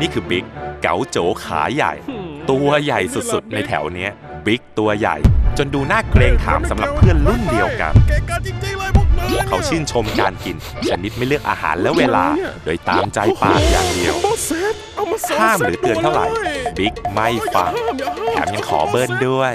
นี่คือบิ๊กเก๋าโจขาใหญ่ ตัวใหญ่สุดๆ ในแถวเนี้ยบิ๊กตัวใหญ่ จนดูน่าเกรงขามสำหรับเพื่อนรุ่นเดียวกัน เก่งกันจริงๆเลยพวกนายเขาชื่นชมการกิน ชนิดไม่เลือกอาหารและเวลา โดยตามใจปากอย่างเดียวอามาเซตเอามาสงห้ามหรือเตือนเท่าไหร่ซตลยบิ๊กไม่ฟัง แถมยังขอเบิ้ลด้วย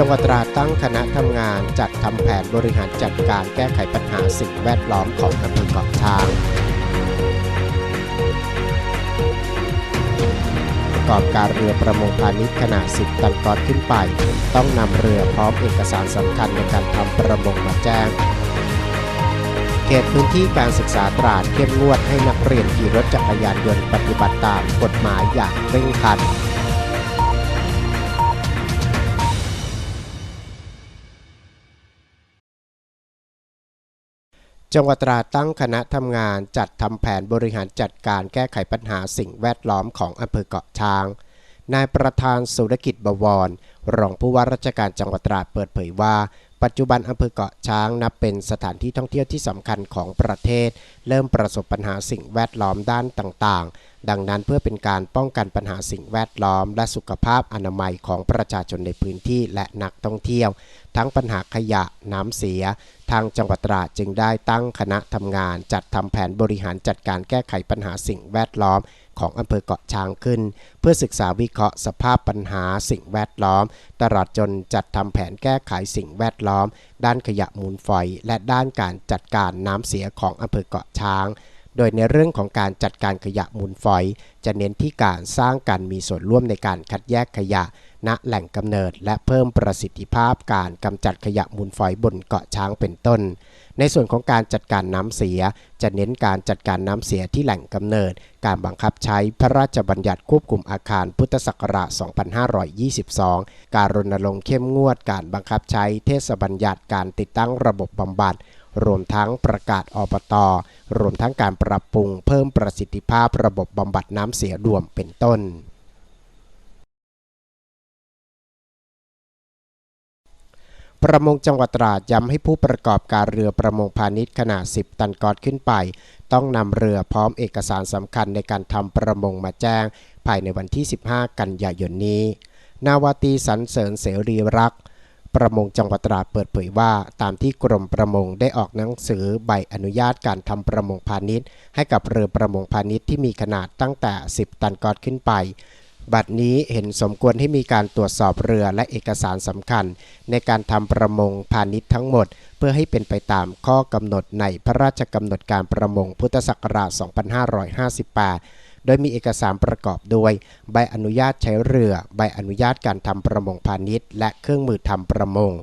จังหวัดตราดตั้งคณะทำงานจัดทำแผนบริหารจัดการแก้ไขปัญหาสิ่งแวดล้อมของอำเภอเกาะช้างประกอบการเรือประมงพาณิชย์ขนาด 10 ตันกอดขึ้นไป ต้องนำเรือพร้อมเอกสารสำคัญในการทำประมงมาแจ้งเขตพื้นที่การศึกษาตราดเข้มงวดให้นักเรียนขี่รถจักรยานยนต์ปฏิบัติตามกฎหมายอย่างเคร่งครัด จังหวัดตราดตั้งคณะทำงานจัดทำแผนบริหารจัดการแก้ไขปัญหาสิ่งแวดล้อมของอำเภอเกาะช้าง นายประธานสุรกิจบวร รองผู้ว่าราชการจังหวัดตราดเปิดเผยว่า ปัจจุบันอำเภอเกาะช้างนับเป็นสถานที่ท่องเที่ยวที่สำคัญของประเทศ เริ่มประสบปัญหาสิ่งแวดล้อมด้านต่างๆ ดังนั้นเพื่อเป็นการป้องกันปัญหาสิ่งแวดล้อม และสุขภาพอนามัยของประชาชนในพื้นที่และนักท่องเที่ยว ทั้งปัญหาขยะน้ำเสีย ทางจังหวัดตราดจึงได้ตั้งคณะทำงาน จัดทำแผนบริหารจัดการแก้ไขปัญหาสิ่งแวดล้อมของอำเภอเกาะช้างขึ้น เพื่อศึกษาวิเคราะห์สภาพปัญหาสิ่งแวดล้อม ตลอดจนจัดทำแผนแก้ไขสิ่งแวดล้อม ด้านขยะมูลฝอย และด้านการจัดการน้ำเสียของอำเภอเกาะช้าง โดยในเรื่องของการจัดการขยะมูลฝอย จะเน้นที่การสร้างการมีส่วนร่วมในการคัดแยกขยะ ณแหล่งกำเนิด และเพิ่มประสิทธิภาพการกำจัดขยะมูลฝอยบนเกาะช้างเป็นต้น ในส่วนของการจัดการน้ำเสีย จะเน้นการจัดการน้ำเสียที่แหล่งกำเนิด การบังคับใช้พระราชบัญญัติควบคุมอาคารพุทธศักราช 2522 การรณรงค์เข้มงวดการบังคับใช้เทศบัญญัติการติดตั้งระบบบำบัด รวมทั้งประกาศอบตรวมทั้งการปรับปรุงเพิ่มประสิทธิภาพระบบบำบัดน้ำเสียรวมเป็นต้น ประมงจังหวัดตราดย้ำให้ผู้ประกอบการเรือประมงพาณิชย์ขนาด 10 ตันกอดขึ้นไป ต้องนำเรือพร้อมเอกสารสำคัญในการทำประมงมาแจ้ง ภายในวันที่ 15 กันยายนนี้ นาวาตีสันเสริญเสรีรักษ์ ประมงจังหวัดตราดเปิดเผยว่า ตามที่กรมประมงได้ออกหนังสือใบอนุญาตการทำประมงพาณิชย์ ให้กับเรือประมงพาณิชย์ที่มีขนาดตั้งแต่ 10 ตันกอดขึ้นไป บัดนี้เห็นสมควรให้มีการตรวจสอบเรือและเอกสารสำคัญ ในการทำประมงพาณิชย์ทั้งหมด เพื่อให้เป็นไปตามข้อกำหนดในพระราชกำหนดการประมงพุทธศักราช 2558 โดยมีเอกสารประกอบด้วยใบอนุญาตใช้เรือ ใบอนุญาตการทำประมงพาณิชย์ และเครื่องมือทำประมง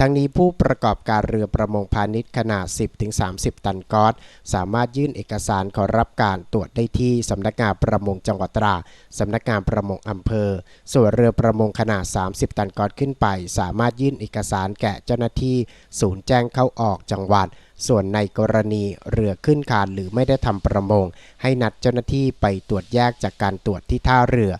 ทั้งนี้ผู้ประกอบการเรือประมงพาณิชย์ขนาด 10-30 ตันก๊อสสามารถยื่นเอกสารขอรับการตรวจได้ที่สำนักงานประมงจังหวัดตราสำนักงานประมงอำเภอ ส่วนเรือประมงขนาด 30 ตันก๊อสขึ้นไป สามารถยื่นเอกสารแก่เจ้าหน้าที่ ศูนย์แจ้งเข้าออกจังหวัด ส่วนในกรณีเรือขึ้นคานหรือไม่ได้ทำประมง ให้นัดเจ้าหน้าที่ไปตรวจแยกจากการตรวจที่ท่าเรือ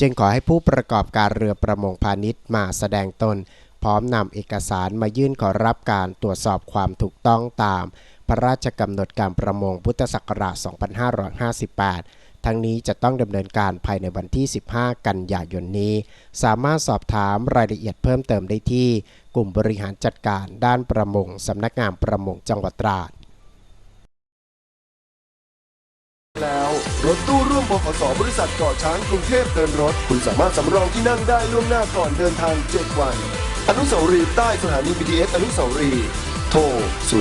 จึงขอให้ผู้ประกอบการเรือประมงพาณิชย์มาแสดงตน พร้อมนำเอกสารมายื่นขอรับการตรวจสอบความถูกต้องตาม พระราชกำหนดการประมงพุทธศักราช 2558ทั้งนี้จะต้องดำเนินการภายในวันที่ 15 กันยายนนี้ สามารถสอบถามรายละเอียดเพิ่มเติมได้ที่ ลุ่มบริหารจัดการด้านประมงสำนักงานประมงจังหวัดตราด แล้วรถตู้ร่วมบขสบริษัทเกาะช้างกรุงเทพเดินรถ คุณสามารถสำรองที่นั่งได้ล่วงหน้าก่อนเดินทาง 7 วัน อนุสาวรีย์ใต้สถานี BTS อนุสาวรีย์โทร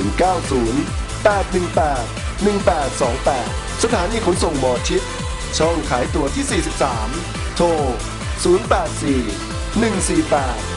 090 818 1828 สถานีขนส่งหมอชิด ช่องขายตั๋วที่ 43 โทร 084 148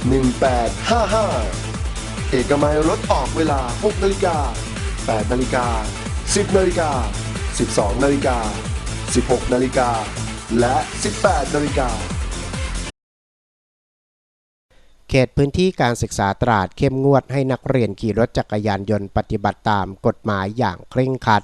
1855 เอกมัยรถออกเวลา 6 นาฬิกา 8 นาฬิกา 10 นาฬิกา 12 นาฬิกา 16 นาฬิกา และ 18 นาฬิกา เขตพื้นที่การศึกษาตราดเข้มงวดให้นักเรียนขี่รถจักรยานยนต์ปฏิบัติตามกฎหมายอย่างเคร่งครัด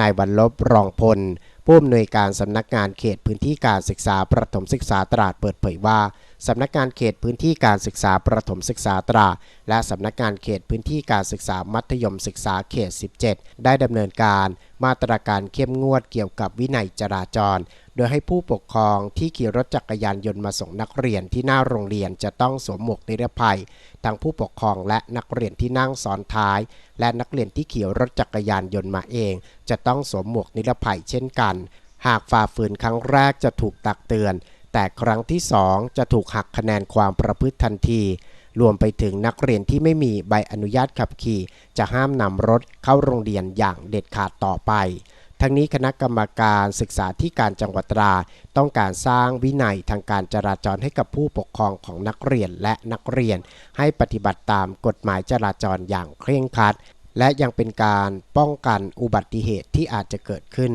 นายบรรลบรองพล ผู้อำนวยการสำนักงานเขตพื้นที่การศึกษาประถมศึกษาตราดเปิดเผยว่าสำนักงานเขตพื้นที่การศึกษาประถมศึกษาตราดและสำนักงานเขตพื้นที่การศึกษามัธยมศึกษาเขต 17 ได้ดำเนินการ มาตรการเข้มงวดเกี่ยวกับวินัยจราจร โดยให้ผู้ปกครองที่ขี่รถจักรยานยนต์มาส่งนักเรียนที่หน้าโรงเรียนจะต้องสวมหมวกนิรภัย ทั้งผู้ปกครองและนักเรียนที่นั่งซ้อนท้าย และนักเรียนที่ขี่รถจักรยานยนต์มาเอง จะต้องสวมหมวกนิรภัยเช่นกัน หากฝ่าฝืนครั้งแรกจะถูกตักเตือน แต่ครั้งที่สองจะถูกหักคะแนนความประพฤติทันที รวมไปถึงนักเรียนที่ไม่มีใบอนุญาตขับขี่ จะห้ามนำรถเข้าโรงเรียนอย่างเด็ดขาดต่อไป ทั้งนี้คณะกรรมการศึกษาที่การจังหวัดตรา ต้องการสร้างวินัยทางการจราจรให้กับผู้ปกครองของนักเรียนและนักเรียน ให้ปฏิบัติตามกฎหมายจราจรอย่างเคร่งครัด และยังเป็นการป้องกันอุบัติเหตุที่อาจจะเกิดขึ้น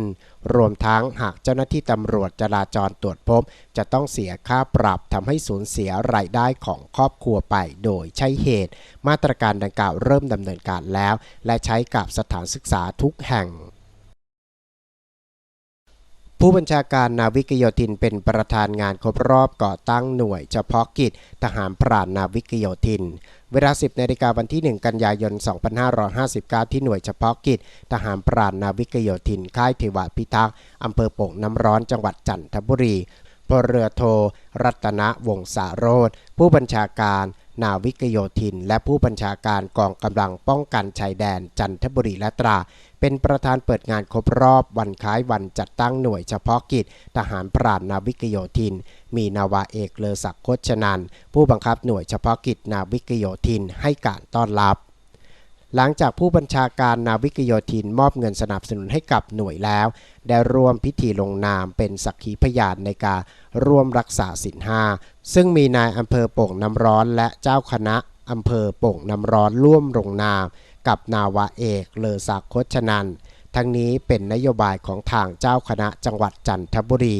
รวมทั้งหากเจ้าหน้าที่ตำรวจจราจรตรวจพบ จะต้องเสียค่าปรับทำให้สูญเสียรายได้ของครอบครัวไปโดยใช่เหตุ มาตรการดังกล่าวเริ่มดำเนินการแล้ว และใช้กับสถานศึกษาทุกแห่ง ผู้บัญชาการนาวิกโยธินเป็นประธานงานครบรอบก่อตั้งหน่วยเฉพาะกิจทหารพรานนาวิกโยธิน เวลา 10นาฬิกาวันที่ 1 กันยายน 2559 ที่หน่วยเฉพาะกิจ ทหารพรานนาวิกโยธิน ค่ายเทวาพิทักษ์อำเภอโป่งน้ำร้อนจังหวัดจันทบุรีพลเรือโท รัตนวงศาโรธผู้บัญชาการนาวิกโยธิน และผู้บัญชาการกองกำลังป้องกันชายแดนจันทบุรีและตรา เป็นประธานเปิดงานครบรอบวันคล้ายวันจัดตั้งหน่วยเฉพาะกิจ ทหารพรานนาวิกโยธิน มีนาวาเอกเลอศักดิ์โคชนันผู้บังคับหน่วยเฉพาะกิจนาวิกโยธินให้การต้อนรับหลังจากผู้บัญชาการนาวิกโยธินมอบเงินสนับสนุนให้กับหน่วยแล้ว ได้ร่วมพิธีลงนามเป็นสักขีพยานในการร่วมรักษาศีลห้าซึ่งมีนายอำเภอโป่งน้ำร้อนและเจ้าคณะ อำเภอโป่งน้ำร้อนร่วมลงนามกับนาวาเอกเลอศักดิ์คชนันทั้งนี้เป็นนโยบายของทางเจ้าคณะจังหวัดจันทบุรี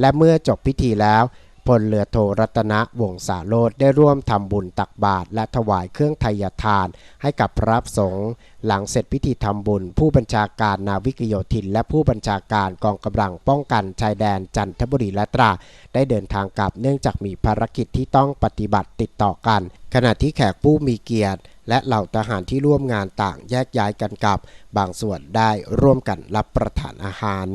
และเมื่อจบพิธีแล้ว พลเรือโทรัตนวงศาโรธได้ร่วมทำบุญตักบาตรและถวายเครื่องไทยทาน ให้กับพระสงฆ์หลังเสร็จพิธีทำบุญ ผู้บัญชาการนาวิกโยธิน และผู้บัญชาการกองกำลังป้องกันชายแดนจันทบุรีและตราได้เดินทางกลับเนื่องจากมีภารกิจที่ต้องปฏิบัติติดต่อกัน ขณะที่แขกผู้มีเกียรติ และเหล่าทหารที่ร่วมงานต่างแยกย้ายกันกลับ บางส่วนได้ร่วมกันรับประทานอาหาร